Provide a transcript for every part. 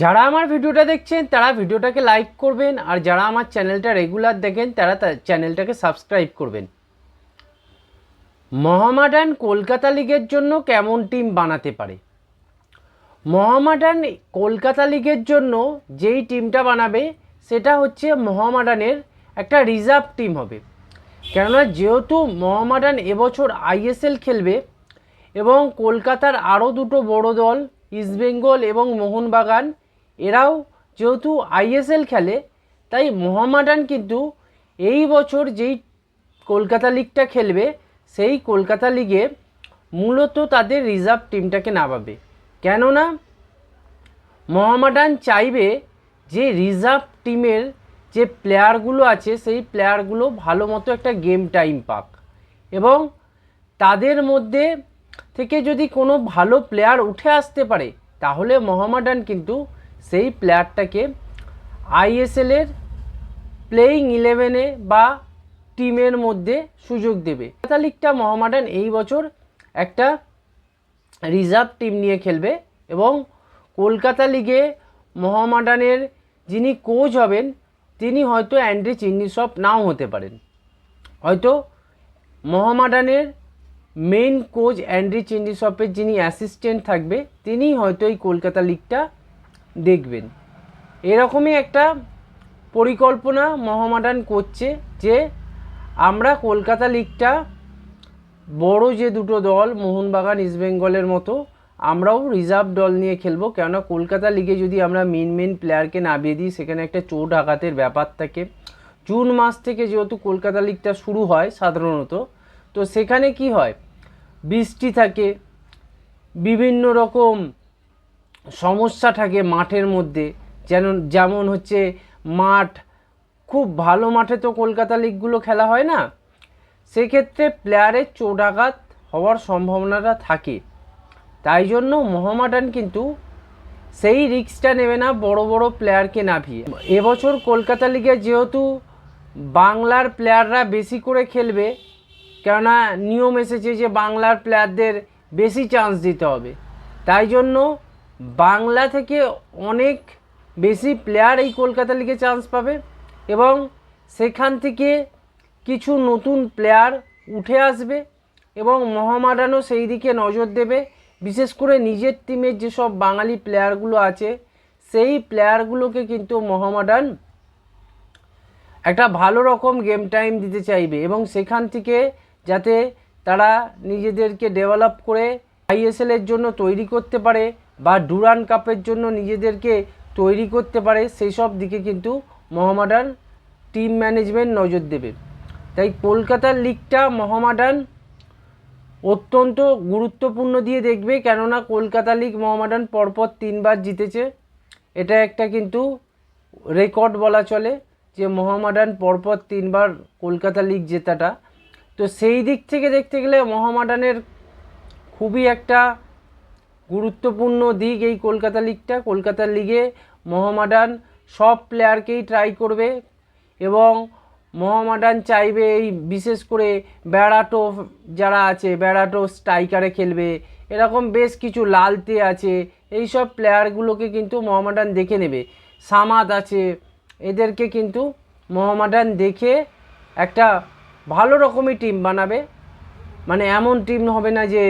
যারা আমার ভিডিওটা দেখছেন, তারা ভিডিওটাকে লাইক করবেন, আর যারা আমার চ্যানেলটা রেগুলার দেখেন, তারা চ্যানেলটাকে সাবস্ক্রাইব করবেন। মহামাডান কলকাতা লিগের জন্য কেমন টিম বানাতে পারে? মহামাডান কলকাতা লিগের জন্য যেই টিমটা বানাবে, সেটা হচ্ছে মহামাডানের একটা রিজার্ভ টিম হবে। কেননা যেহেতু মহামাডান এবছর আইএসএল খেলবে, এবং কলকাতার আরও দুটো বড় দল ইস্টবেঙ্গল এবং মোহনবাগান এরাও যেহেতু আইএসএল খেলে, তাই মোহামেডান কিন্তু এই বছর যেই কলকাতা লিগটা খেলবে, সেই কলকাতা লিগে মূলত তাদের রিজার্ভ টিমটাকে নামাবে। কেননা মোহামেডান চাইবে যে রিজার্ভ টিমের যে প্লেয়ারগুলো আছে, সেই প্লেয়ারগুলো ভালো মতো একটা গেম টাইম পাক। এবং তাদের মধ্যে থেকে যদি কোনো ভালো প্লেয়ার উঠে আসতে পারে, তাহলে মোহামেডান কিন্তু সেই প্লেয়ারটাকে আইএসএলের প্লেয়িং ইলেভেনে বা টিমের মধ্যে সুযোগ দেবে। লিগটা মোহামেডান এই বছর একটা রিজার্ভ টিম নিয়ে খেলবে এবং কলকাতা লিগে মোহামেডানের যিনি কোচ হবেন, তিনি হয়তো অ্যান্ড্রি চিন্নিসপ নাও হতে পারেন। হয়তো মোহামেডানের মেন কোচ অ্যান্ড্রি চিন্ডিসপের যিনি অ্যাসিস্ট্যান্ট থাকবে, তিনিই হয়তো এই কলকাতা লিগটা দেখবেন। এরকমই একটা পরিকল্পনা মোহামেডান করছে যে আমরা কলকাতা লিগটা বড় যে দুটো দল, মোহনবাগান ইস্টবেঙ্গলের মতো, আমরাও রিজার্ভ দল নিয়ে খেলব। কেননা কলকাতা লিগে যদি আমরা মেন মেন প্লেয়ারকে নামিয়ে দিই, সেখানে একটা চোট আঘাতের ব্যাপার থাকে। জুন মাস থেকে যেহেতু কলকাতা লিগটা শুরু হয় সাধারণত, তো সেখানে কি হয়? বৃষ্টি থাকে, বিভিন্ন রকম সমস্যা থাকে মাঠের মধ্যে যেন, যেমন হচ্ছে মাঠ, খুব ভালো মাঠে তো কলকাতা লিগগুলো খেলা হয় না? সেক্ষেত্রে প্লেয়ারের চোটাঘাত হওয়ার সম্ভাবনাটা থাকে। তাই জন্য মোহামেডান কিন্তু সেই রিস্কটা নেবে না বড় বড় প্লেয়ারকে নাভিয়ে এবছর কলকাতা লিগে যেহেতু বাংলার প্লেয়াররা বেশি করে খেলবে, কেননা নিয়ম এসেছে যে বাংলার প্লেয়ারদের বেশি চান্স দিতে হবে। তাই জন্য বাংলা থেকে অনেক বেশি প্লেয়ার এই কলকাতা লিগে চান্স পাবে এবং সেখান থেকে কিছু নতুন প্লেয়ার উঠে আসবে এবং মোহামেডানও সেই দিকে নজর দেবে। বিশেষ করে নিজের টিমের যেসব বাঙালি প্লেয়ারগুলো আছে, সেই প্লেয়ারগুলোকে কিন্তু মোহামেডান একটা ভালো রকম গেম টাইম দিতে চাইবে এবং সেখান থেকে যাতে তারা নিজেদেরকে ডেভেলপ করে আইএসএলের জন্য তৈরি করতে পারে। বা ডুরান কাপের জন্য নিজেদেরকে তৈরি করতে পারে, সেই সব দিকে কিন্তু মহামাডান টিম ম্যানেজমেন্ট নজর দেবে। তাই কলকাতার লিগটা মহামাডান অত্যন্ত গুরুত্বপূর্ণ দিয়ে দেখবে, কেননা কলকাতা লিগ মহামাডান পরপর তিনবার জিতেছে। এটা একটা কিন্তু রেকর্ড বলা চলে যে মহামাডান পরপর তিনবার কলকাতা লিগ জেতাটা। তো সেই দিক থেকে দেখতে গেলে মহামাডানের খুবই একটা গুরুত্বপূর্ণ দিক এই কলকাতা লিগটা কলকাতা লিগে মোহামেডান সব প্লেয়ারকেই ট্রাই করবে এবং মোহামেডান চাইবে এই বিশেষ করে ব্যারাটো যারা আছে, ব্যারাটো স্ট্রাইকারে খেলবে। এরকম বেশ কিছু লালতে আছে এই সব প্লেয়ারগুলোকে কিন্তু মোহামেডান দেখে নেবে। সামাদ আছে, এদেরকে কিন্তু মোহামেডান দেখে একটা ভালো রকমই টিম বানাবে। মানে এমন টিম হবে না যে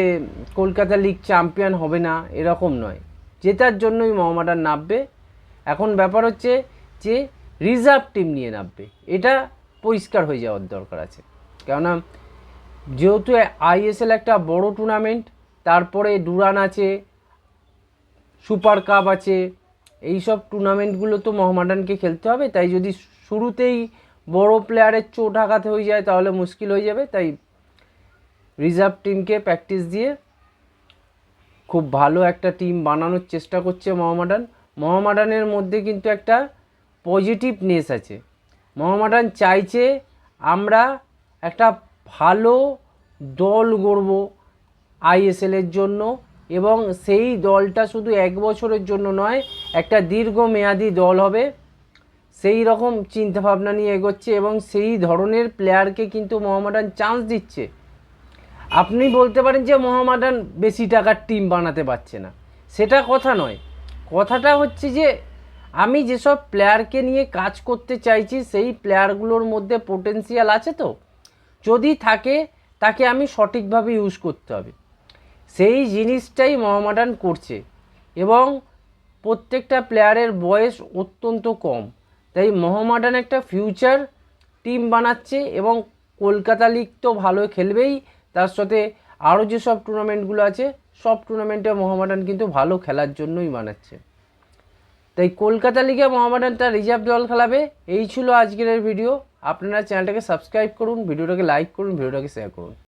কলকাতা লিগ চ্যাম্পিয়ন হবে না, এরকম নয়। জেতার জন্যই মোহামেডান নামবে। এখন ব্যাপার হচ্ছে যে রিজার্ভ টিম নিয়ে নামবে। এটা পরিষ্কার হয়ে যাওয়ার দরকার আছে। কেননা যেহেতু আইএসএল একটা বড় টুর্নামেন্ট তারপরে ডুরান আছে সুপার কাপ আছে এই সব টুর্নামেন্টগুলো তো মোহামেডানকে খেলতে হবে। তাই যদি শুরুতেই বড় প্লেয়ারের চোট আঘাত হয়ে যায়, তাহলে মুশকিল হয়ে যাবে। তাই রিজার্ভ টিমকে প্র্যাকটিস দিয়ে খুব ভালো একটা টিম বানানোর চেষ্টা করছে মোহামেডান। মোহামেডানের মধ্যে কিন্তু একটা পজিটিভনেস আছে। মোহামেডান চাইছে আমরা একটা ভালো দল গড়ব আইএসএলের জন্য এবং সেই দলটা শুধু এক বছরের জন্য নয়, একটা দীর্ঘমেয়াদী দল হবে। সেই রকম চিন্তাভাবনা নিয়ে এগোচ্ছে এবং সেই ধরনের প্লেয়ারকে কিন্তু মোহামেডান চান্স দিচ্ছে। আপনি বলতে পারেন যে মোহামেডান বেশি টাকার টিম বানাতে পারছে না। সেটা কথা নয়। কথাটা হচ্ছে যে, আমি যেসব প্লেয়ারকে নিয়ে কাজ করতে চাইছি, সেই প্লেয়ারগুলোর মধ্যে পোটেন্সিয়াল আছে তো। যদি থাকে, তাকে আমি সঠিকভাবে ইউজ করতে হবে। সেই জিনিসটাই মোহামেডান করছে। এবং প্রত্যেকটা প্লেয়ারের বয়স অত্যন্ত কম। তাই মোহামেডান একটা ফিউচার টিম বানাচ্ছে এবং কলকাতা লিগ তো ভালো খেলবেই। তার সাথে আরও যেসব টুর্নামেন্টগুলো আছে, সব টুর্নামেন্টে মোহামেডান কিন্তু ভালো খেলার জন্যই মানাচ্ছে। তাই কলকাতা লিগে মোহামেডান তার রিজার্ভ দল খেলাবে, এই ছিল আজকের ভিডিও আপনারা চ্যানেলটাকে সাবস্ক্রাইব করুন ভিডিওটাকে লাইক করুন ভিডিওটাকে শেয়ার করুন।